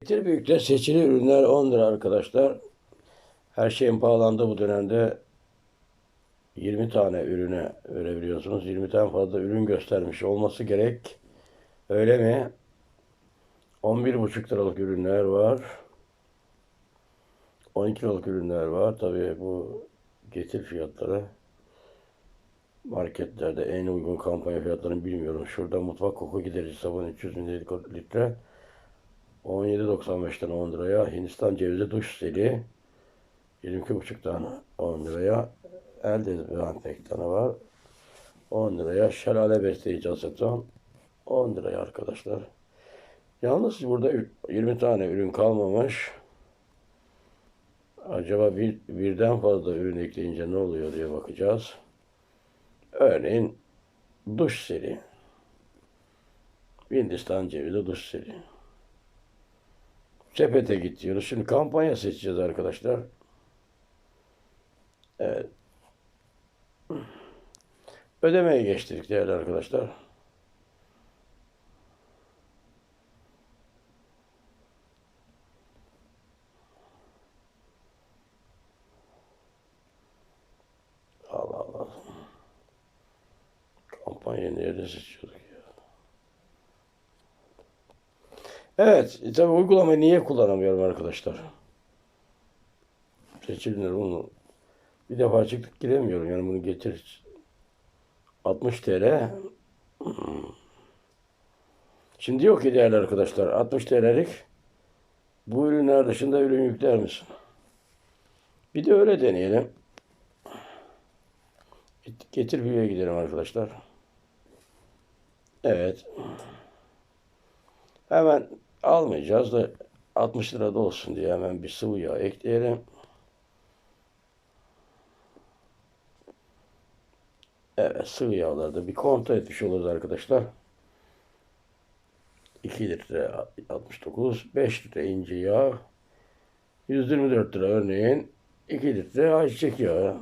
Getir büyükte seçili ürünler 10 lira arkadaşlar. Her şeyin pahalandığı bu dönemde 20 tane ürüne verebiliyorsunuz. 20'den fazla ürün göstermiş olması gerek. Öyle mi? 11,5 liralık ürünler var. 12 liralık ürünler var. Tabii bu getir fiyatları marketlerde en uygun kampanya fiyatlarını bilmiyorum. Şurada mutfak koku giderici sabun 300 mililitre 17.95'ten 10 liraya. Hindistan cevizi duş seli 22.5'tan 10 liraya. El dezenfektanı var. 10 liraya. Şelale besleyici aseton 10 liraya arkadaşlar. Yalnız burada 20 tane ürün kalmamış. Acaba bir, birden fazla ürün ekleyince ne oluyor diye bakacağız. Örneğin duş seri. Hindistan cevizi duş seri. Sepete git diyoruz. Şimdi kampanya seçeceğiz arkadaşlar. Evet. Ödemeye geçtik değerli arkadaşlar. Allah Allah. Kampanya nerede seçiyorduk ya? Evet. E, tabii uygulamayı niye kullanamıyorum arkadaşlar? Seçilinir bunu. Bir defa çıktık giremiyorum. Yani bunu getir. 60 TL. Hmm. Şimdi yok ki değerli arkadaşlar. 60 TL'lik bu ürünler dışında ürün yükler misin? Bir de öyle deneyelim. Getir büyüye gidelim arkadaşlar. Evet. Hemen almayacağız da 60 lirada olsun diye hemen bir sıvı yağ ekleyelim. Evet sıvı yağlarda bir kontrol etmiş oluruz arkadaşlar. 2 litre 69, 5 litre ince yağ, 124 lira örneğin 2 litre ayçiçek yağı.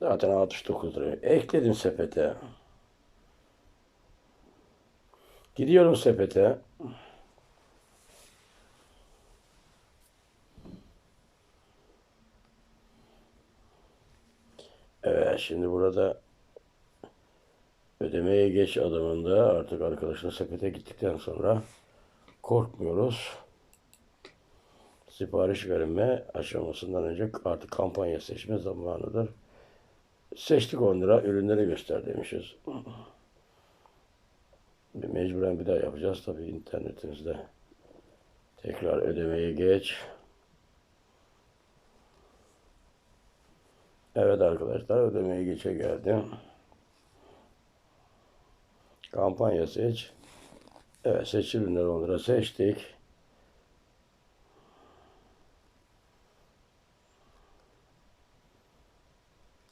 Zaten 69 lira. Ekledim sepete. Gidiyorum sepete. Evet şimdi burada ödemeye geç adımında artık arkadaşın sepete gittikten sonra korkmuyoruz. Sipariş verme aşamasından önce artık kampanya seçme zamanıdır. Seçtik 10 lira ürünleri göster demişiz. Mecburen bir daha yapacağız tabii internetimizde. Tekrar ödemeye geç. Evet arkadaşlar ödemeye geçe geldim. Kampanya seç. Evet seç ürünleri 10 lira seçtik.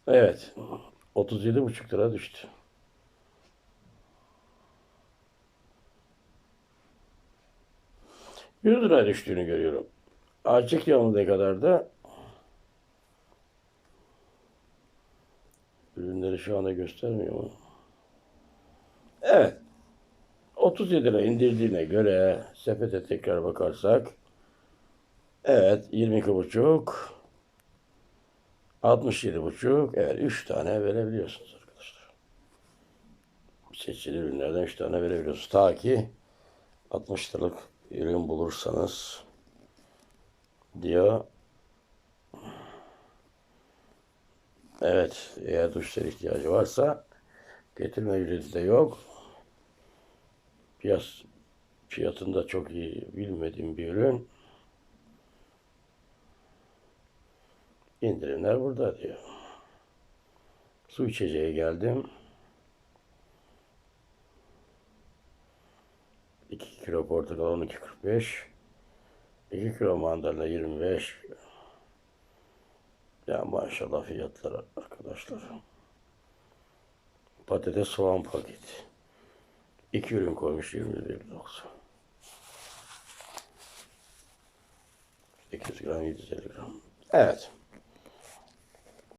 Evet. 37,5 lira düştü. Yüz lira düştüğünü görüyorum. Açık ne kadar da ürünleri şu anda göstermiyor mu? Evet. 37 lira indirdiğine göre sepete tekrar bakarsak evet 22,5 67,5 evet 3 tane verebiliyorsunuz arkadaşlar. Seçili ürünlerden 3 tane verebiliyorsunuz. Ta ki 60 liralık ürün bulursanız diyor. Evet, eğer duşlar ihtiyacı varsa getirme ücreti de yok. Piyas, fiyatında çok iyi bilmediğim bir ürün. İndirimler burada diyor. Su içeceğe geldim. 2 kilo portakal 12.45. 2 kilo mandalina 25. Ya maşallah fiyatlar arkadaşlar. Patates soğan paket. 2 ürün koymuş 21.90. 800 gram 750 gram. Evet.